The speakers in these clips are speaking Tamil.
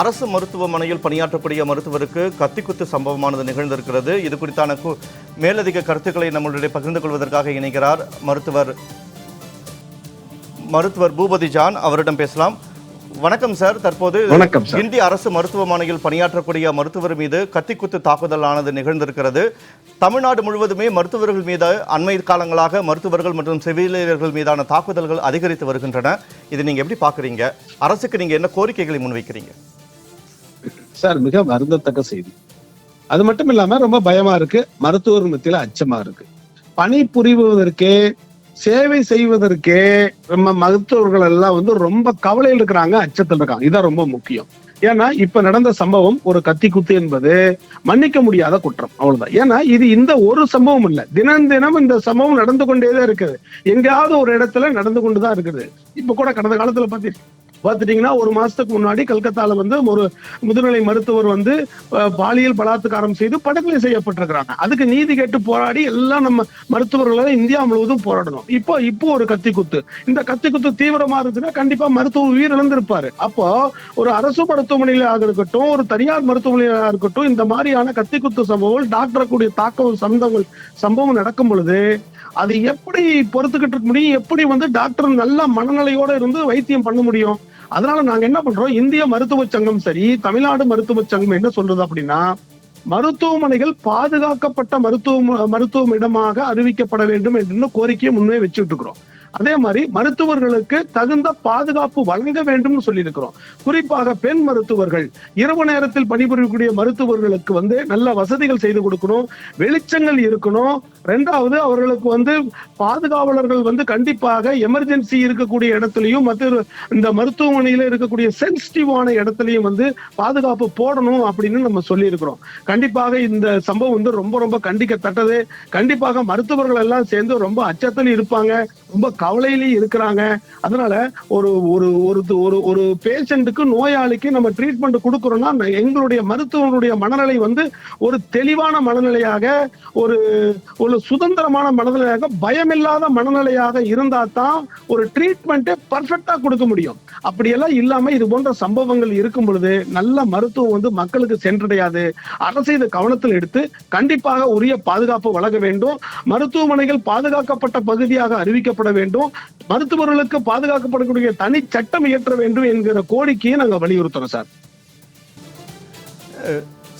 அரசு மருத்துவமனையில் பணியாற்றக்கூடிய மருத்துவருக்கு கத்திக்குத்து சம்பவமானது நிகழ்ந்திருக்கிறது. இது குறித்தான மேலதிக கருத்துக்களை நம்மளுடைய பகிர்ந்து கொள்வதற்காக இணைகிறார் மருத்துவர் மருத்துவர் பூபதி ஜான். அவரிடம் பேசலாம். வணக்கம் சார். தற்போது. இந்திய அரசு மருத்துவமனையில் பணியாற்றக்கூடிய மருத்துவர் மீது கத்திக்குத்து தாக்குதலானது நிகழ்ந்திருக்கிறது. தமிழ்நாடு முழுவதுமே மருத்துவர்கள் மீது அண்மை காலங்களாக மருத்துவர்கள் மற்றும் செவிலியர்கள் மீதான தாக்குதல்கள் அதிகரித்து வருகின்றன. இதை நீங்க எப்படி பாக்குறீங்க அரசுக்கு நீங்க என்ன கோரிக்கைகளை முன்வைக்கிறீங்க? சார் மிக வருந்தத்தக்க செய்தி. அது மட்டும் இல்லாம ரொம்ப பயமா இருக்கு மருத்துவர் மத்தியில அச்சமா இருக்கு. பணி புரிவதற்கே சேவை செய்வதற்கே நம்ம மருத்துவர்கள் எல்லாம் வந்து ரொம்ப கவலையில் இருக்கிறாங்க அச்சத்தில் இருக்காங்க. இதான் ரொம்ப முக்கியம். ஏன்னா இப்ப நடந்த சம்பவம் ஒரு கத்தி குத்து என்பது மன்னிக்க முடியாத குற்றம். அவ்வளவுதான். ஏன்னா இது இந்த ஒரு சம்பவம் இல்ல. தினம் தினம் இந்த சம்பவம் நடந்து கொண்டேதான் இருக்குது. எங்கேயாவது ஒரு இடத்துல நடந்து கொண்டுதான் இருக்குது. இப்ப கூட கடந்த காலத்துல பாத்தீங்கன்னா பார்த்துட்டீங்கன்னா ஒரு மாசத்துக்கு முன்னாடி கல்கத்தால வந்து ஒரு முதுநிலை மருத்துவர் வந்து பாலியல் பலாத்காரம் செய்து படுகொலை செய்யப்பட்டிருக்கிறாங்க. அதுக்கு நீதி கேட்டு போராடி எல்லாம் நம்ம மருத்துவர்களால இந்தியா முழுவதும் போராடணும். இப்போ இப்போ ஒரு கத்தி குத்து இந்த கத்தி குத்து தீவிரமா இருந்துச்சுன்னா கண்டிப்பா மருத்துவ உயிர் இழந்திருப்பாரு அப்போ ஒரு அரசு மருத்துவமனையிலாக இருக்கட்டும் ஒரு தனியார் மருத்துவமனையாக இருக்கட்டும் இந்த மாதிரியான கத்தி குத்து சம்பவங்கள் டாக்டர் கூடிய தாக்கம் சம்பவங்கள் சம்பவம் நடக்கும் பொழுது அது எப்படி பொறுத்துக்கிட்டு இருக்க முடியும்? எப்படி வந்து டாக்டர் நல்ல மனநிலையோட இருந்து வைத்தியம் பண்ண முடியும்? அதனால நாங்க என்ன பண்றோம்? இந்திய மருத்துவ சங்கம் சரி தமிழ்நாடு மருத்துவ சங்கம் என்ன சொல்றது அப்படின்னா மருத்துவமனைகள் பாதுகாக்கப்பட்ட மருத்துவ மருத்துவ இடமாக அறிவிக்கப்பட வேண்டும் என்று கோரிக்கையை முன்னே வச்சுட்டு இருக்கிறோம். அதே மாதிரி மருத்துவர்களுக்கு தகுந்த பாதுகாப்பு வழங்க வேண்டும்னு சொல்லியிருக்கிறோம். குறிப்பாக பெண் மருத்துவர்கள் இரவு நேரத்தில் பணிபுரியக்கூடிய மருத்துவர்களுக்கு வந்து நல்ல வசதிகள் செய்து கொடுக்கணும் வெளிச்சங்கள் இருக்கணும். ரெண்டாவது அவர்களுக்கு வந்து பாதுகாவலர்கள் வந்து கண்டிப்பாக எமர்ஜென்சி இருக்கக்கூடிய இடத்துலயும் மற்ற இந்த மருத்துவமனையில இருக்கக்கூடிய சென்சிட்டிவான இடத்துலயும் வந்து பாதுகாப்பு போடணும் அப்படின்னு நம்ம சொல்லியிருக்கிறோம். கண்டிப்பாக இந்த சம்பவம் வந்து ரொம்ப ரொம்ப கண்டிக்கத்தக்கது. கண்டிப்பாக மருத்துவர்கள் எல்லாம் சேர்ந்து ரொம்ப அச்சத்தில் இருப்பாங்க. ரொம்ப கவலையிலேயே இருக்கிறாங்க. அதனால ஒரு ஒரு ஒரு ஒரு ஒரு பேஷண்ட்டுக்கு நோயாளிக்கு நம்ம ட்ரீட்மெண்ட் கொடுக்குறோம்னா எங்களுடைய மருத்துவனுடைய மனநிலை வந்து ஒரு தெளிவான மனநிலையாக ஒரு ஒரு சுதந்திரமான மனநிலையாக பயமில்லாத மனநிலையாக இருந்தால் தான் ஒரு ட்ரீட்மெண்ட்டை பர்ஃபெக்டாக கொடுக்க முடியும். அப்படியெல்லாம் இல்லாம இது போன்ற சம்பவங்கள் இருக்கும் பொழுது நல்ல மருத்துவம் வந்து மக்களுக்கு சென்றடையாது. அரசு இதை கவனத்தில் எடுத்து கண்டிப்பாக உரிய பாதுகாப்பு வழங்க வேண்டும். மருத்துவமனைகள் பாதுகாக்கப்பட்ட பகுதியாக அறிவிக்கப்பட வேண்டும். மருத்துவர்களுக்கு பாதுகாக்கப்படக்கூடிய தனி சட்டம் இயற்ற வேண்டும் என்கிற கோரிக்கையை நாங்கள் வலியுறுத்துறோம் சார்.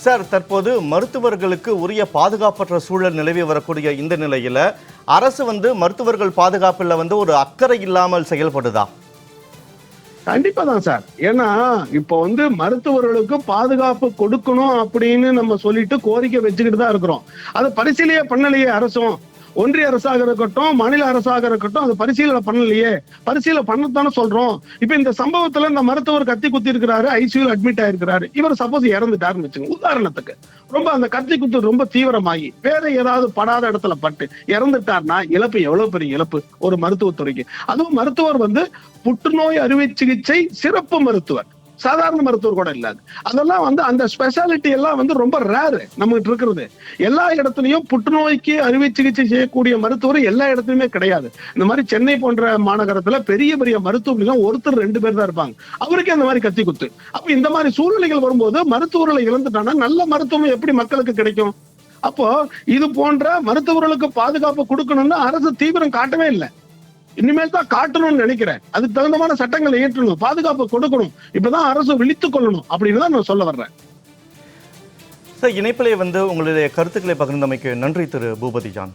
சார் தற்போது மருத்துவர்களுக்கு உரிய பாதுகாப்பற்ற சூழல் நிலவி வரக்கூடிய இந்த நிலையில அரசு வந்து மருத்துவர்கள் பாதுகாப்பில் வந்து ஒரு அக்கறை இல்லாமல் செயல்படுதா? கண்டிப்பா தான் சார். ஏன்னா இப்போ வந்து மருத்துவர்களுக்கு பாதுகாப்பு கொடுக்கணும் அப்படின்னு நம்ம சொல்லிட்டு கோரிக்கை வச்சுக்கிட்டு தான் இருக்கிறோம். அதை பரிசீலையே பண்ணலையே அரசும். ஒன்றிய அரசாக இருக்கட்டும் மாநில அரசாக இருக்கட்டும் அதை பரிசீலனை பண்ணலையே. பரிசீலனை பண்ணத்தானே சொல்றோம். இப்ப இந்த சம்பவத்துல இந்த மருத்துவர் கத்தி குத்தி இருக்கிறாரு ஐசியூல அட்மிட் ஆயிருக்கிறாரு. இவர் சப்போஸ் இறந்துட்டாருன்னு வச்சுங்க உதாரணத்துக்கு. ரொம்ப அந்த கத்தி குத்து ரொம்ப தீவிரமாகி வேற ஏதாவது படாத இடத்துல பட்டு இறந்துட்டார்னா இழப்பு எவ்வளவு பெரிய இழப்பு? ஒரு மருத்துவத்துறைக்கு. அதுவும் மருத்துவர் வந்து புற்றுநோய் அறுவை சிகிச்சை சிறப்பு மருத்துவர். சாதாரண மருத்துவர் கூட இல்லாது அதெல்லாம் வந்து அந்த ஸ்பெஷாலிட்டி எல்லாம் வந்து ரொம்ப ரேரு நம்மகிட்ட இருக்கிறது. எல்லா இடத்துலையும் புற்றுநோய்க்கு அறுவை சிகிச்சை செய்யக்கூடிய மருத்துவர் எல்லா இடத்துலயுமே கிடையாது. இந்த மாதிரி சென்னை போன்ற மாநகரத்துல பெரிய பெரிய மருத்துவர்கள் ஒருத்தர் ரெண்டு பேர் தான் இருப்பாங்க. அவருக்கே அந்த மாதிரி கத்தி குத்து. அப்ப இந்த மாதிரி சூழ்நிலைகள் வரும்போது மருத்துவர்களை இழந்துட்டாங்கன்னா நல்ல மருத்துவம் எப்படி மக்களுக்கு கிடைக்கும்? அப்போ இது போன்ற மருத்துவர்களுக்கு பாதுகாப்பு கொடுக்கணும்னு அரசு தீவிரம் காட்டவே இல்லை. இனிமேல் தான் காட்டணும்னு நினைக்கிறேன். அதுக்கு தகுந்தமான சட்டங்களை இயற்றணும் பாதுகாப்பு கொடுக்கணும். இப்பதான் அரசு விழித்துக் கொள்ளணும் அப்படின்னு தான் நான் சொல்ல வர்றேன். சார் இணைப்பிலே வந்து உங்களுடைய கருத்துக்களை பகிர்ந்தமைக்கு நன்றி திரு பூபதி ஜான்